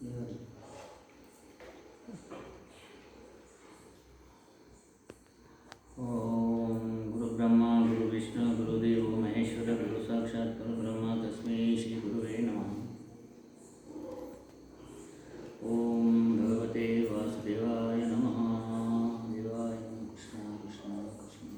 ಓಂ ಗುರು ಗುರು ವಿಷ್ಣು ಗುರುದೇವ ಮಹೇಶ್ವರ ಗುರು ಸಾಕ್ಷಾತ್ ಬ್ರಹ್ಮ ತಸ್ಮೈ ಶ್ರೀ ನಮಃ ಓಂ ಭಗವತೆ ವಾಸುದೇವಾಯ ನಮಃ ದೇವಾಯ ನಮಃ ಕೃಷ್ಣ ಕೃಷ್ಣ ಕೃಷ್ಣ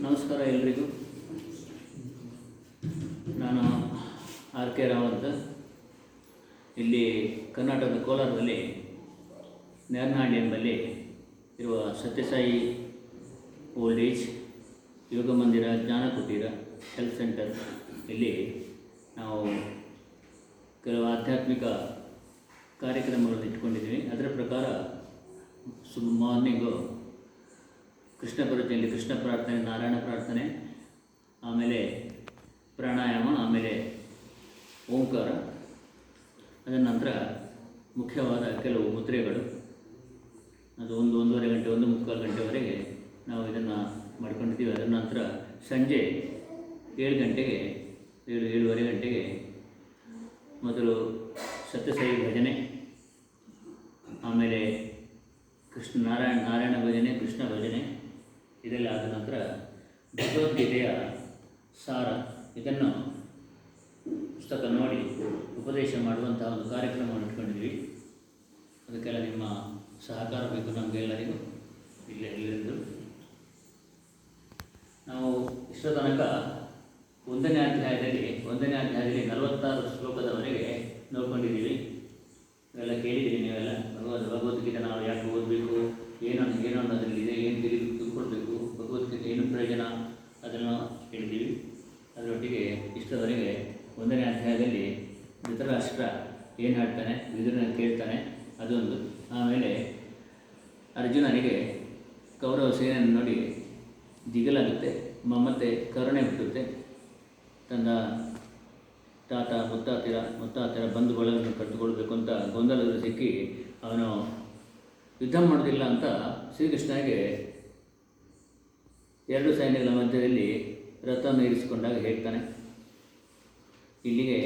ನಮಸ್ಕಾರ ಎಲ್ರಿಗೂ ನಾನು ಆರ್ ಕೆ ರಾವ್ ಅಂತ ಇಲ್ಲಿ ಕರ್ನಾಟಕದ ಕೋಲಾರದಲ್ಲಿ ನೇರನಹಳ್ಳಿ ಎಂಬಲ್ಲಿ ಇರುವ ಸತ್ಯಸಾಯಿ ಓಲ್ಡ್ ಏಜ್ ಯೋಗ ಮಂದಿರ ಜ್ಞಾನ ಕುಟೀರ ಹೆಲ್ತ್ ಸೆಂಟರ್ ಇಲ್ಲಿ ನಾವು ಕೆಲವು ಆಧ್ಯಾತ್ಮಿಕ ಕಾರ್ಯಕ್ರಮಗಳನ್ನು ಇಟ್ಕೊಂಡಿದ್ದೀವಿ. ಅದರ ಪ್ರಕಾರ ಸು ಮಾರ್ನಿಂಗು ಕೃಷ್ಣ ಪ್ರತಿಯಲ್ಲಿ ಕೃಷ್ಣ ಪ್ರಾರ್ಥನೆ, ನಾರಾಯಣ ಪ್ರಾರ್ಥನೆ, ಆಮೇಲೆ ಪ್ರಾಣಾಯಾಮ, ಆಮೇಲೆ ಓಂಕಾರ, ಅದರ ನಂತರ ಮುಖ್ಯವಾದ ಕೆಲವು ಮುದ್ರೆಗಳು. ಅದು ಒಂದು ಒಂದೂವರೆ ಗಂಟೆ, ಒಂದು ಮುಕ್ಕಾಲು ಗಂಟೆವರೆಗೆ ನಾವು ಇದನ್ನು ಮಾಡ್ಕೊಂಡಿದ್ದೀವಿ. ಅದರ ನಂತರ ಸಂಜೆ ಏಳು ಗಂಟೆಗೆ, ಏಳು, ಏಳುವರೆ ಗಂಟೆಗೆ ಮೊದಲು ಸತ್ಯಸಾಯಿ ಭಜನೆ, ಆಮೇಲೆ ಕೃಷ್ಣ ನಾರಾಯಣ ನಾರಾಯಣ ಭಜನೆ, ಕೃಷ್ಣ ಭಜನೆ, ಇದೆಲ್ಲ ಆದ ನಂತರ ಭಗವದ್ಗೀತೆಯ ಸಾರ, ಇದನ್ನು ಪುಸ್ತಕ ನೋಡಿ ಉಪದೇಶ ಮಾಡುವಂತಹ ಒಂದು ಕಾರ್ಯಕ್ರಮವನ್ನು ಇಟ್ಕೊಂಡಿದ್ದೀವಿ. ಅದಕ್ಕೆಲ್ಲ ನಿಮ್ಮ ಸಹಕಾರ ಬೇಕು ನಮಗೆಲ್ಲರಿಗೂ ಇಲ್ಲೇ ಇಲ್ಲಿಂದು ನಾವು ಇಷ್ಟೋ ತನಕ ಒಂದನೇ ಅಧ್ಯಾಯದಲ್ಲಿ ಒಂದನೇ ಅಧ್ಯಾಯದಲ್ಲಿ ನಲವತ್ತಾರು ಶ್ಲೋಕದವರೆಗೆ ನೋಡ್ಕೊಂಡಿದ್ದೀವಿ. ಇವೆಲ್ಲ ಕೇಳಿದ್ದೀವಿ ನೀವೆಲ್ಲ? ಭಗವದ್, ಭಗವದ್ಗೀತೆ ನಾವು ಯಾಕೆ ಓದಬೇಕು? ಏನು ಏನು ಅನ್ನೋದ್ರಲ್ಲಿ ಏನು ತಿಳಿ ತಿಳ್ಕೊಳ್ಬೇಕು? ಭಗವದ್ಗೀತೆ ಏನು ಪ್ರಯೋಜನ? ಅದನ್ನು ಹೇಳಿದ್ದೀವಿ ಅದರೊಟ್ಟಿಗೆ ಇಷ್ಟದವರೆಗೆ ಒಂದನೇ ಅಧ್ಯಾಯದಲ್ಲಿ ಧೃತರಾಷ್ಟ್ರ ಏನು ಹೇಳ್ತಾನೆ ವಿದುರನ ಕೇಳ್ತಾನೆ, ಅದೊಂದು. ಆಮೇಲೆ ಅರ್ಜುನನಿಗೆ ಕೌರವ ಸೇನೆಯನ್ನು ನೋಡಿ ದಿಗಲಾಗುತ್ತೆ, ಮಮತೆ, ಕರುಣೆ ಹುಟ್ಟುತ್ತೆ. ತನ್ನ ತಾತ, ಮುತ್ತಾತಿರ ಮುತ್ತಾತಿರ ಬಂಧು ಬಳಗನ್ನು ಕಟ್ಟಿಕೊಳ್ಬೇಕು ಅಂತ ಗೊಂದಲದಲ್ಲಿ ಸಿಕ್ಕಿ ಅವನು ಯುದ್ಧ ಮಾಡೋದಿಲ್ಲ ಅಂತ ಶ್ರೀಕೃಷ್ಣನಿಗೆ ಎರಡು ಸೈನ್ಯಗಳ ಮಧ್ಯದಲ್ಲಿ ರಥವನ್ನು ಇರಿಸಿಕೊಂಡಾಗ ಹೇಳ್ತಾನೆ. ಇಲ್ಲಿಗೆ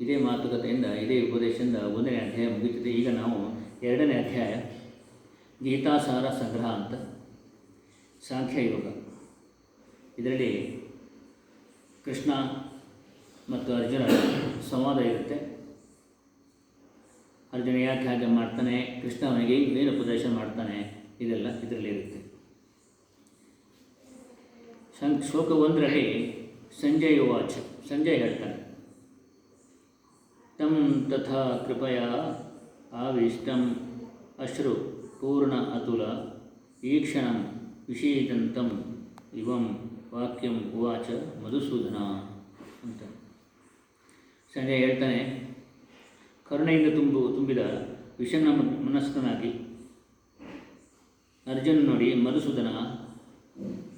ಇದೇ ಮಾತುಕತೆಯಿಂದ, ಇದೇ ಉಪದೇಶದಿಂದ ಒಂದನೇ ಅಧ್ಯಾಯ ಮುಗಿಯುತ್ತದೆ. ಈಗ ನಾವು ಎರಡನೇ ಅಧ್ಯಾಯ, ಗೀತಾಸಾರ ಸಂಗ್ರಹ ಅಂತ ಸಾಂಖ್ಯಯೋಗ ಇದರಲ್ಲಿ ಕೃಷ್ಣ ಮತ್ತು ಅರ್ಜುನ ಸಂವಾದ ಇರುತ್ತೆ. ಅರ್ಜುನ ಯಾಕೆ ಹಾಗೆ ಮಾಡ್ತಾನೆ? ಕೃಷ್ಣ ಅವನಿಗೆ ಏನು ಉಪದೇಶ ಮಾಡ್ತಾನೆ? ಇದೆಲ್ಲ ಇದರಲ್ಲಿ ಇರುತ್ತೆ. ಶ್ಲೋಕ ಒಂದರಲ್ಲಿ ಸಂಜಯ್ ವಾಚ್, ಸಂಜಯ್ ಹೇಳ್ತಾನೆ. ತಂ ತಥಾ ಕೃಪಯ ಆವಿಷ್ಟಂ ಅಶ್ರು ಪೂರ್ಣ ಅತುಲ ಈಕ್ಷಣಂ ವಿಷೀದಂತಂ ಇವಂ ವಾಕ್ಯಂ ಉವಾಚ ಮಧುಸೂದನ ಅಂತ. ಸಂಜಯ್ ಹೇಳ್ತಾನೆ, ಕರುಣೆಯಿಂದ ತುಂಬು, ತುಂಬಿದ ವಿಷಣ್ಣ ಮನಸ್ಕನಾಗಿ. ಅರ್ಜುನ್ ನೋಡಿ ಮಧುಸೂದನ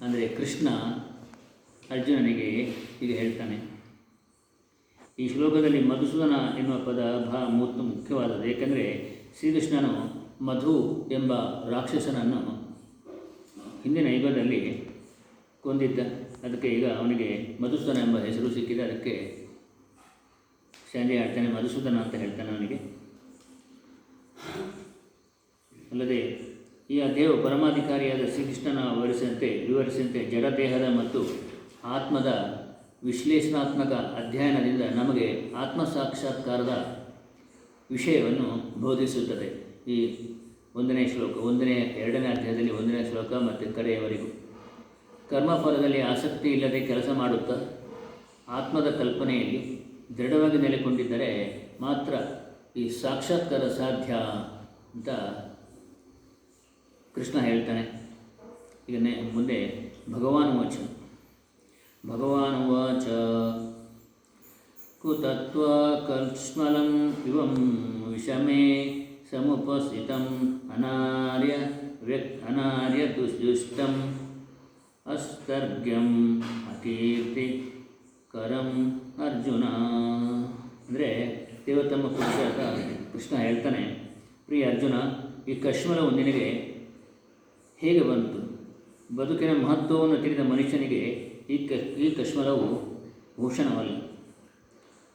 ಅಂದರೆ ಕೃಷ್ಣ ಅರ್ಜುನನಿಗೆ ಇದು ಹೇಳ್ತಾನೆ, ಈ ಶ್ಲೋಕದಲ್ಲಿ ಮಧುಸೂದನ ಎನ್ನುವ ಪದ ಬಹಳ ಮೂರ್ತ ಮುಖ್ಯವಾದದ್ದು. ಏಕೆಂದರೆ ಶ್ರೀಕೃಷ್ಣನು ಮಧು ಎಂಬ ರಾಕ್ಷಸನನ್ನು ಹಿಂದಿನ ಯುಗದಲ್ಲಿ ಕೊಂದಿದ್ದ. ಅದಕ್ಕೆ ಈಗ ಅವನಿಗೆ ಮಧುಸೂದನ ಎಂಬ ಹೆಸರು ಸಿಕ್ಕಿದೆ. ಅದಕ್ಕೆ ಸಂಜೆ ಆಡ್ತಾನೆ ಮಧುಸೂದನ ಅಂತ ಹೇಳ್ತಾನೆ ಅವನಿಗೆ. ಅಲ್ಲದೆ ಈ ದೇವ ಪರಮಾಧಿಕಾರಿಯಾದ ಶ್ರೀಕೃಷ್ಣನ ವಿವರಿಸಿದಂತೆ ವಿವರಿಸಿದಂತೆ ಜಡದೇಹದ ಮತ್ತು ಆತ್ಮದ ವಿಶ್ಲೇಷಣಾತ್ಮಕ ಅಧ್ಯಯನದಿಂದ ನಮಗೆ ಆತ್ಮ ಸಾಕ್ಷಾತ್ಕಾರದ ವಿಷಯವನ್ನು ಬೋಧಿಸುತ್ತದೆ. ಈ ಒಂದನೇ ಶ್ಲೋಕ, ಒಂದನೇ, ಎರಡನೇ ಅಧ್ಯಾಯದಲ್ಲಿ ಒಂದನೇ ಶ್ಲೋಕ ಮತ್ತು ಕಡೆಯವರೆಗೂ. ಕರ್ಮಫಲದಲ್ಲಿ ಆಸಕ್ತಿ ಇಲ್ಲದೆ ಕೆಲಸ ಮಾಡುತ್ತಾ ಆತ್ಮದ ಕಲ್ಪನೆಯಲ್ಲಿ ದೃಢವಾಗಿ ನೆಲೆಕೊಂಡಿದ್ದರೆ ಮಾತ್ರ ಈ ಸಾಕ್ಷಾತ್ಕಾರ ಸಾಧ್ಯ ಅಂತ ಕೃಷ್ಣ ಹೇಳ್ತಾನೆ. ಈಗ ಮುಂದೆ ಭಗವಾನ್ ವಾಚ ಕುತತ್ವ ಕಲ್ಸ್ಮಲಂ ಇವಂ ವಿಷಮೇ ಸಮುಪಸ್ಥಿತಂ ಅನಾರ್ಯ ಅನಾರ್ಯ ದುಷ್ಟಂ ಅಸ್ತರ್ಗ್ಯಂ ಅಕೀರ್ತಿ ಕರಂ ಅರ್ಜುನ ಅಂದರೆ ದೇವತಮ್ಮ ಪುರುಷ ಕೃಷ್ಣ ಹೇಳ್ತಾನೆ, ಪ್ರಿಯ ಅರ್ಜುನ, ಈ ಕಶ್ಮಲವು ನಿನಗೆ ಹೇಗೆ ಬಂತು? ಬದುಕಿನ ಮಹತ್ವವನ್ನು ತಿಳಿದ ಮನುಷ್ಯನಿಗೆ ಈ ಕ, ಈ ಕಶ್ಮಲವು ಭೂಷಣವಲ್ಲ.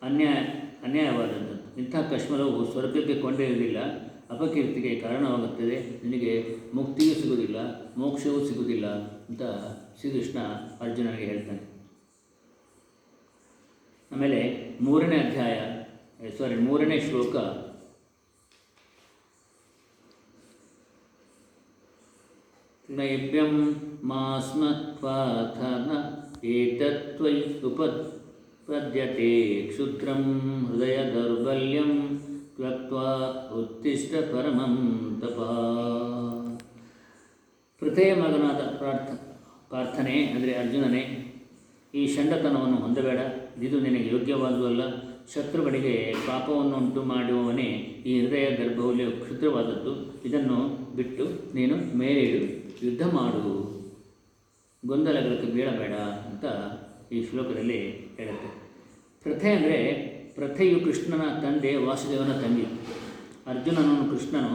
ಅನ್ಯಾಯ, ಅನ್ಯಾಯವಾದದ್ದು. ಇಂಥ ಕಶ್ಮಲವು ಸ್ವರ್ಗಕ್ಕೆ ಕೊಂಡೊಯ್ಯುವುದಿಲ್ಲ, ಅಪಕೀರ್ತಿಗೆ ಕಾರಣವಾಗುತ್ತದೆ. ನಿನಗೆ ಮುಕ್ತಿಯೂ ಸಿಗುವುದಿಲ್ಲ, ಮೋಕ್ಷವೂ ಸಿಗುವುದಿಲ್ಲ ಅಂತ ಶ್ರೀಕೃಷ್ಣ ಅರ್ಜುನನಿಗೆ ಹೇಳ್ತಾನೆ. ಆಮೇಲೆ ಮೂರನೇ ಅಧ್ಯಾಯ ಸಾರಿ ಮೂರನೇ ಶ್ಲೋಕ. ನೈಭ್ಯಂ ಮಾಸ್ಮತ್ವಾಥ ಏತತ್ವೈ ಉಪದ್ಯತೆ ಕ್ಷುದ್ರಂ ಹೃದಯ ದೌರ್ಬಲ್ಯಂ ತ್ಯಕ್ವಾ ಉತ್ತಿಷ್ಟ ಪರಮಂ ತಪ ಪೃಥೇ ಮಗನಾದ ಪ್ರಾರ್ಥ ಪ್ರಾರ್ಥನೆ ಅಂದರೆ ಅರ್ಜುನನೇ, ಈ ಷಂಡತನವನ್ನು ಹೊಂದಬೇಡ. ಇದು ನಿನಗೆ ಯೋಗ್ಯವಾದುವಲ್ಲ. ಶತ್ರುಗಳಿಗೆ ಪಾಪವನ್ನು ಉಂಟು ಮಾಡುವವನೇ ಈ ಹೃದಯ ಗರ್ಭವಲ್ಲಿ ಕ್ಷುದ್ರವಾದದ್ದು. ಇದನ್ನು ಬಿಟ್ಟು ನೀನು ಮೇಲೆ ಯುದ್ಧ ಮಾಡು. ಗೊಂದಲಗಳಿಗೆ ಬೀಳಬೇಡ ಅಂತ ಈ ಶ್ಲೋಕದಲ್ಲಿ ಹೇಳುತ್ತೆ. ಪ್ರಥೆ ಅಂದರೆ ಪ್ರಥೆಯು ಕೃಷ್ಣನ ತಂದೆ ವಾಸುದೇವನ ತಂಗಿ. ಅರ್ಜುನನನ್ನು ಕೃಷ್ಣನು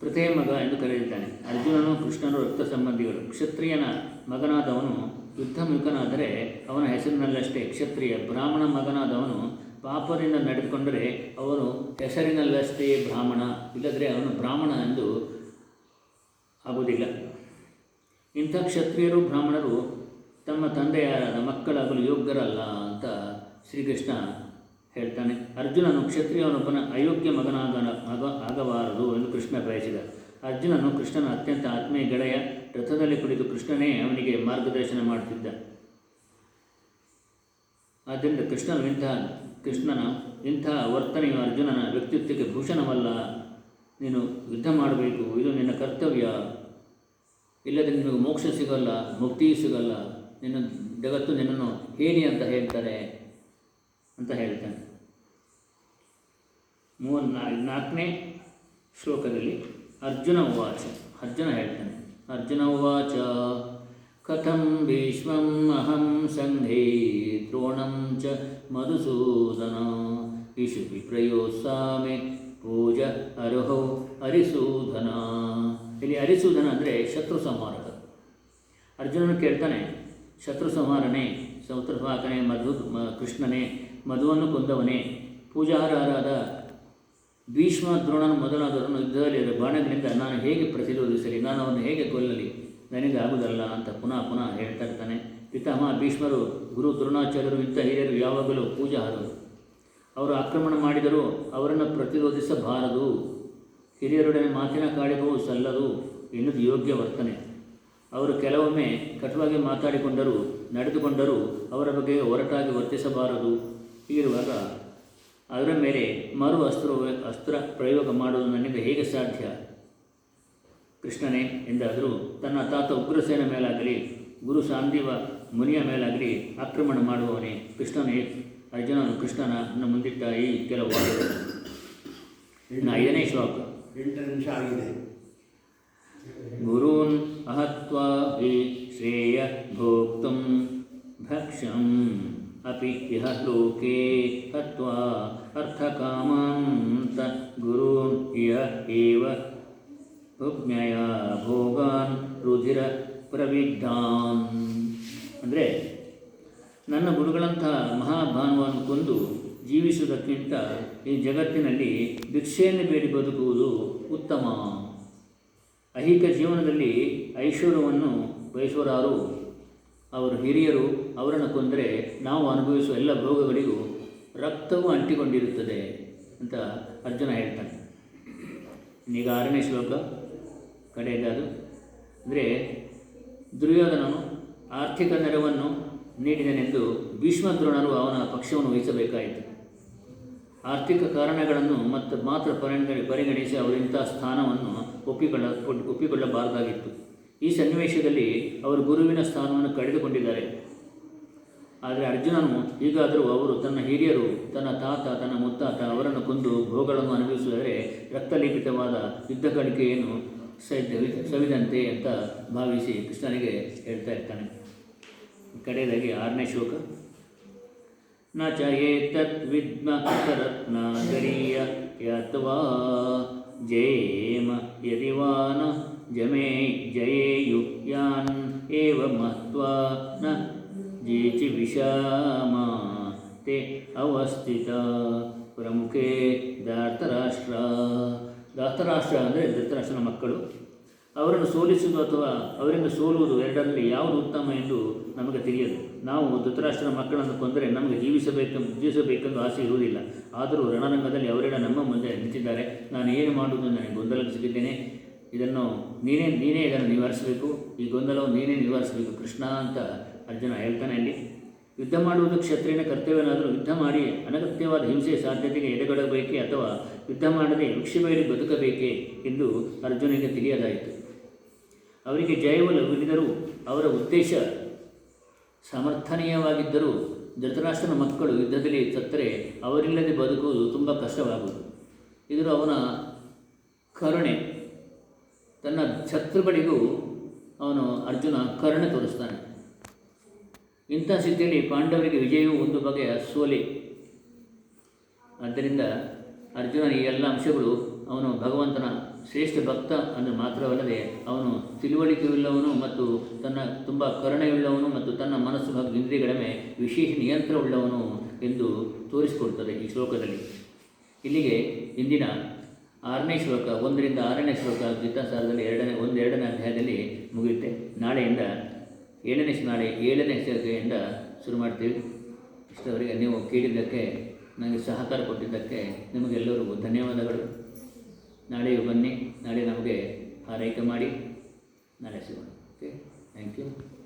ಪ್ರಥೆಯ ಮಗ ಎಂದು ಕರೆದಿದ್ದಾನೆ. ಅರ್ಜುನನು ಕೃಷ್ಣನು ರಕ್ತ ಸಂಬಂಧಿಗಳು. ಕ್ಷತ್ರಿಯನ ಮಗನಾದವನು ಯುದ್ಧಮುಖನಾದರೆ ಅವನ ಹೆಸರಿನಲ್ಲಷ್ಟೇ ಕ್ಷತ್ರಿಯ ಬ್ರಾಹ್ಮಣ ಮಗನಾದವನು ಪಾಪದಿಂದ ನಡೆದುಕೊಂಡರೆ ಅವನು ಹೆಸರಿನಲ್ಲಷ್ಟೇ ಬ್ರಾಹ್ಮಣ, ಇಲ್ಲದರೆ ಅವನು ಬ್ರಾಹ್ಮಣ ಎಂದು ಆಗುವುದಿಲ್ಲ. ಇಂಥ ಕ್ಷತ್ರಿಯರು, ಬ್ರಾಹ್ಮಣರು ತಮ್ಮ ತಂದೆಯ ಮಕ್ಕಳಾಗಲು ಯೋಗ್ಯರಲ್ಲ ಅಂತ ಶ್ರೀಕೃಷ್ಣ ಹೇಳ್ತಾನೆ. ಅರ್ಜುನನು ಕ್ಷತ್ರಿಯವನೊಬ್ಬನ ಅಯೋಗ್ಯ ಮಗನಾಗ ಆಗ ಆಗಬಾರದು ಎಂದು ಕೃಷ್ಣ ಬಯಸಿದ. ಅರ್ಜುನನು ಕೃಷ್ಣನ ಅತ್ಯಂತ ಆತ್ಮೀಯ ಗೆಳೆಯ ರಥದಲ್ಲಿ ಕುಳಿತು ಕೃಷ್ಣನೇ ಅವನಿಗೆ ಮಾರ್ಗದರ್ಶನ ಮಾಡುತ್ತಿದ್ದ. ಆದ್ದರಿಂದ ಕೃಷ್ಣನು ಇಂತಹ ಕೃಷ್ಣನ ಇಂತಹ ವರ್ತನೆಯು ಅರ್ಜುನನ ವ್ಯಕ್ತಿತ್ವಕ್ಕೆ ಭೂಷಣವಲ್ಲ. ನೀನು ಯುದ್ಧ ಮಾಡಬೇಕು. ಇದು ನಿನ್ನ ಕರ್ತವ್ಯ. ಇಲ್ಲದೆ ನಿನಗೆ ಮೋಕ್ಷ ಸಿಗಲ್ಲ ಮುಕ್ತಿಯೂ ಸಿಗಲ್ಲ, ನಿನ್ನ ಜಗತ್ತು ನಿನ್ನನ್ನು ಹೇಳಿ ಅಂತ ಹೇಳ್ತಾರೆ ಅಂತ ಹೇಳ್ತಾನೆ. ಮೂವತ್ ನಾಲ್ಕನೇ ಶ್ಲೋಕದಲ್ಲಿ ಅರ್ಜುನ ಉವಾಚ, ಅರ್ಜುನ ಹೇಳ್ತಾನೆ. ಅರ್ಜುನ ಉವಾಚ, ಕಥಂ ಭೀಷ್ಮಂ ಅಹಂ ಸಂಘೇ ದ್ರೋಣಂ ಚ ಮಧುಸೂದನ ಇಷು ವಿಪ್ರಯೋತ್ಸಾಮೆ ಪೂಜ ಅರ್ಹೌ ಅರಿಸೂದನ. ಇಲ್ಲಿ ಅರಿಸುವುದನ ಅಂದರೆ ಶತ್ರು ಸಂಹಾರಕ ಅರ್ಜುನನು ಕೇಳ್ತಾನೆ ಶತ್ರು ಸಂಹಾರನೇ ಸೌತ್ರಪಾಕನೆ ಮಧು, ಮ- ಕೃಷ್ಣನೇ, ಮಧುವನ್ನು ಕೊಂದವನೇ ಪೂಜಾರ್ಹರಾದ ಭೀಷ್ಮ, ದ್ರೋಣನ ಮೊದಲಾದವರನ್ನು ಯುದ್ಧದಲ್ಲಿ ಬಾಣಗಳಿಂದ ನಾನು ಹೇಗೆ ಪ್ರತಿರೋಧಿಸಲಿ, ನಾನು ಅವನು ಹೇಗೆ ಕೊಲ್ಲಲಿ, ನನಗೆ ಆಗುವುದಲ್ಲ ಅಂತ ಪುನಃ ಪುನಃ ಹೇಳ್ತಾ ಇರ್ತಾನೆ. ಪಿತಾಮಹ, ಭೀಷ್ಮರು, ಗುರು ದ್ರೋಣಾಚಾರ್ಯರು, ಇಂಥ ಹಿರಿಯರು ಯಾವಾಗಲೂ ಪೂಜಾರರು. ಅವರು ಆಕ್ರಮಣ ಮಾಡಿದರೂ ಅವರನ್ನು ಪ್ರತಿರೋಧಿಸಬಾರದು. ಹಿರಿಯರೊಡನೆ ಮಾತಿನ ಕಾಡಿಗೂ ಸಲ್ಲದು ಎನ್ನುವುದು ಯೋಗ್ಯ ವರ್ತನೆ. ಅವರು ಕೆಲವೊಮ್ಮೆ ಕಟುವಾಗಿ ಮಾತಾಡಿಕೊಂಡರೂ, ನಡೆದುಕೊಂಡರೂ ಅವರ ಬಗ್ಗೆ ಒರಟಾಗಿ ವರ್ತಿಸಬಾರದು. ಹೀಗಿರುವಾಗ ಅದರ ಮೇಲೆ ಮರು ಅಸ್ತ್ರ ಅಸ್ತ್ರ ಪ್ರಯೋಗ ಮಾಡುವುದು ನನ್ನಿಂದ ಹೇಗೆ ಸಾಧ್ಯ? ಕೃಷ್ಣನೇ ಎಂದಾದರೂ ತನ್ನ ತಾತ ಉಗ್ರಸೇನ ಮೇಲಾಗಲಿ, ಗುರು ಸಾಂದೀವ ಮುನಿಯ ಮೇಲಾಗಲಿ ಆಕ್ರಮಣ ಮಾಡುವವನೇ ಕೃಷ್ಣನೇ. ಅರ್ಜುನನು ಕೃಷ್ಣನ ಮುಂದಿಟ್ಟ ಈ ಕೆಲವು ಇನ್ನು ಐದನೇ ಶ್ಲೋಕ. ಎಂಟು ನಿಮಿಷ ಆಗಿದೆ. ಗುರೂನ್ ಅಹತ್ವಾ ಹಿ ಶ್ರೇಯ ಭೋಕ್ತಂ ಭಕ್ಷ್ಯಂ ಅಪಿ ಇಹ ಲೋಕೆ ಹತ್ವಾ ಅರ್ಥಕಾಮಾಂತ ಗುರೂನ್ ಇಹ ಏವ ಉಜ್ಞಯ ಭೋಗಾನ್ ರುಧಿರ ಪ್ರವಿದ್ಧಾನ್. ಅಂದರೆ ನನ್ನ ಗುರುಗಳಂತಹ ಮಹಾಭಾನುವನ್ನು ಕೊಂದು ಜೀವಿಸುವುದಕ್ಕಿಂತ ಈ ಜಗತ್ತಿನಲ್ಲಿ ಭಿಕ್ಷೆಯನ್ನು ಬೇಡಿ ಬದುಕುವುದು ಉತ್ತಮ. ಐಹಿಕ ಜೀವನದಲ್ಲಿ ಐಶ್ವರ್ಯವನ್ನು ಬಯಸುವರಾರು ಅವರು ಹಿರಿಯರು, ಅವರನ್ನು ಕೊಂದರೆ ನಾವು ಅನುಭವಿಸುವ ಎಲ್ಲ ಭೋಗಗಳಿಗೂ ರಕ್ತವು ಅಂಟಿಕೊಂಡಿರುತ್ತದೆ ಅಂತ ಅರ್ಜುನ ಹೇಳ್ತಾನೆ. ಈಗ ಆರನೇ ಶ್ಲೋಕ ಕಡೆಯದಾದು ಅಂದರೆ ದುರ್ಯೋಧನನು ಆರ್ಥಿಕ ನೆರವನ್ನು ನೀಡಿದನೆಂದು ಭೀಷ್ಮದ್ರೋಣರು ಅವನ ಪಕ್ಷವನ್ನು ವಹಿಸಬೇಕಾಯಿತು. ಆರ್ಥಿಕ ಕಾರಣಗಳನ್ನು ಮತ್ತು ಮಾತ್ರ ಪರಿಗಣಿ ಪರಿಗಣಿಸಿ ಅವರು ಇಂಥ ಸ್ಥಾನವನ್ನು ಒಪ್ಪಿಕೊಳ್ಳ ಒಪ್ಪಿಕೊಳ್ಳಬಾರದಾಗಿತ್ತು. ಈ ಸನ್ನಿವೇಶದಲ್ಲಿ ಅವರು ಗುರುವಿನ ಸ್ಥಾನವನ್ನು ಕಳೆದುಕೊಂಡಿದ್ದಾರೆ. ಆದರೆ ಅರ್ಜುನನು ಈಗಾದರೂ ಅವರು ತನ್ನ ಹಿರಿಯರು, ತನ್ನ ತಾತ, ತನ್ನ ಮುತ್ತಾತ ಅವರನ್ನು ಕೊಂದು ಭೋಗಗಳನ್ನು ಅನುಭವಿಸಿದರೆ ರಕ್ತಲಿಖಿತವಾದ ಯುದ್ಧ ಸವಿದ, ಸವಿದಂತೆ ಅಂತ ಭಾವಿಸಿ ಕೃಷ್ಣನಿಗೆ ಹೇಳ್ತಾ ಇರ್ತಾನೆ. ಕಡೆಯದಾಗಿ ಆರನೇ ಶ್ಲೋಕ. ನ च ಜಯೇಮ ಯದಿ ವಾ ನ ಜಮೇ ಜಯೇಯು ಯಾನ್ ಏವ ಮಹ್ತ್ವಾ ನ ಜೀಚಿ ವಿಷಾಮ ತೇ ಅವಸ್ಥಿತ ಪ್ರಮುಖೇ ಧಾರ್ತರಾಷ್ಟ್ರ ಧಾರ್ತರಾಷ್ಟ್ರ ಅಂದರೆ ಧೃತರಾಷ್ಟ್ರನ ಮಕ್ಕಳು. ಅವರನ್ನು ಸೋಲಿಸುವುದು ಅಥವಾ ಅವರಿಂದ ಸೋಲುವುದು ಎರಡರಲ್ಲಿ ಯಾವುದು ಉತ್ತಮ ಎಂದು ನಮಗೆ ತಿಳಿಯದು. ನಾವು ಧೃತರಾಷ್ಟ್ರನ ಮಕ್ಕಳನ್ನು ಕೊಂದರೆ ನಮಗೆ ಜೀವಿಸಬೇಕು ಜೀವಿಸಬೇಕೆಂದು ಆಸೆ ಇರುವುದಿಲ್ಲ. ಆದರೂ ರಣರಂಗದಲ್ಲಿ ಅವರೆಲ್ಲ ನಮ್ಮ ಮುಂದೆ ನಿಂತಿದ್ದಾರೆ. ನಾನು ಏನು ಮಾಡುವುದು ನನಗೆ ಗೊಂದಲಕ್ಕೆ ಸಿಗಿದ್ದೇನೆ ಇದನ್ನು ನೀನೇ ನೀನೇ ಇದನ್ನು ನಿವಾರಿಸಬೇಕು. ಈ ಗೊಂದಲವನ್ನು ನೀನೇ ನಿವಾರಿಸಬೇಕು. ಕೃಷ್ಣ ಅಂತ ಅರ್ಜುನ ಹೇಳ್ತಾನೆ ಅಲ್ಲಿ. ಯುದ್ಧ ಮಾಡುವುದು ಕ್ಷತ್ರಿಯನ ಕರ್ತವ್ಯನಾದರೂ ಯುದ್ಧ ಮಾಡಿ ಅನಗತ್ಯವಾದ ಹಿಂಸೆಯ ಸಾಧ್ಯತೆಗೆ ಎಡೆಗೊಡಬೇಕೇ ಅಥವಾ ಯುದ್ಧ ಮಾಡದೆ ವೃಕ್ಷಬೇಡಿ ಬದುಕಬೇಕೆ ಎಂದು ಅರ್ಜುನಿಗೆ ತಿಳಿಯದಾಯಿತು. ಅವರಿಗೆ ಜಯವು ಲಭಿಸಿದರೂ ಅವರ ಉದ್ದೇಶ ಸಮರ್ಥನೀಯವಾಗಿದ್ದರೂ ಧೃತರಾಷ್ಟ್ರನ ಮಕ್ಕಳು ಯುದ್ಧದಲ್ಲಿ ಸತ್ತರೆ ಅವರಿಲ್ಲದೆ ಬದುಕುವುದು ತುಂಬ ಕಷ್ಟವಾಗುವುದು. ಇದು ಅವನ ಕರುಣೆ, ತನ್ನ ಶತ್ರುಗಳಿಗೂ ಅವನು ಅರ್ಜುನ ಕರುಣೆ ತೋರಿಸ್ತಾನೆ. ಇಂಥ ಸ್ಥಿತಿಯಲ್ಲಿ ಪಾಂಡವರಿಗೆ ವಿಜಯವು ಒಂದು ಬಗೆಯ ಸೋಲಿ. ಆದ್ದರಿಂದ ಅರ್ಜುನನ ಈ ಎಲ್ಲ ಅಂಶಗಳು ಅವನು ಭಗವಂತನ ಶ್ರೇಷ್ಠ ಭಕ್ತ ಅಂದರೆ ಮಾತ್ರವಲ್ಲದೆ ಅವನು ತಿಳುವಳಿಕೆಯುಳ್ಳವನು ಮತ್ತು ತನ್ನ ತುಂಬ ಕರುಣೆಯುಳ್ಳವನು ಮತ್ತು ತನ್ನ ಮನಸ್ಸು ಹಾಗೂ ಇಂದ್ರಿಯಗಳ ಮೇಲೆ ವಿಶೇಷ ನಿಯಂತ್ರಣವುಳ್ಳವನು ಎಂದು ತೋರಿಸಿಕೊಡ್ತದೆ ಈ ಶ್ಲೋಕದಲ್ಲಿ. ಇಲ್ಲಿಗೆ ಇಂದಿನ ಆರನೇ ಶ್ಲೋಕ, ಒಂದರಿಂದ ಆರನೇ ಶ್ಲೋಕ, ಗೀತಾಸಾರದಲ್ಲಿ ಎರಡನೇ ಒಂದು ಎರಡನೇ ಅಧ್ಯಾಯದಲ್ಲಿ ಮುಗಿಯುತ್ತೆ. ನಾಳೆಯಿಂದ ಏಳನೇ ನಾಳೆ ಏಳನೇ ಶ್ಲೋಕೆಯಿಂದ ಶುರು ಮಾಡ್ತೀವಿ. ಇಷ್ಟವರೆಗೆ ನೀವು ಕೇಳಿದ್ದಕ್ಕೆ, ನನಗೆ ಸಹಕಾರ ಕೊಟ್ಟಿದ್ದಕ್ಕೆ ನಿಮಗೆಲ್ಲರಿಗೂ ಧನ್ಯವಾದಗಳು. ನಾಳೆಯೂ ಬನ್ನಿ. ನಾಳೆ ನಮಗೆ ಆರೈಕೆ ಮಾಡಿ ನಾಳೆ ಸಿಗೋಣ. Okay thank you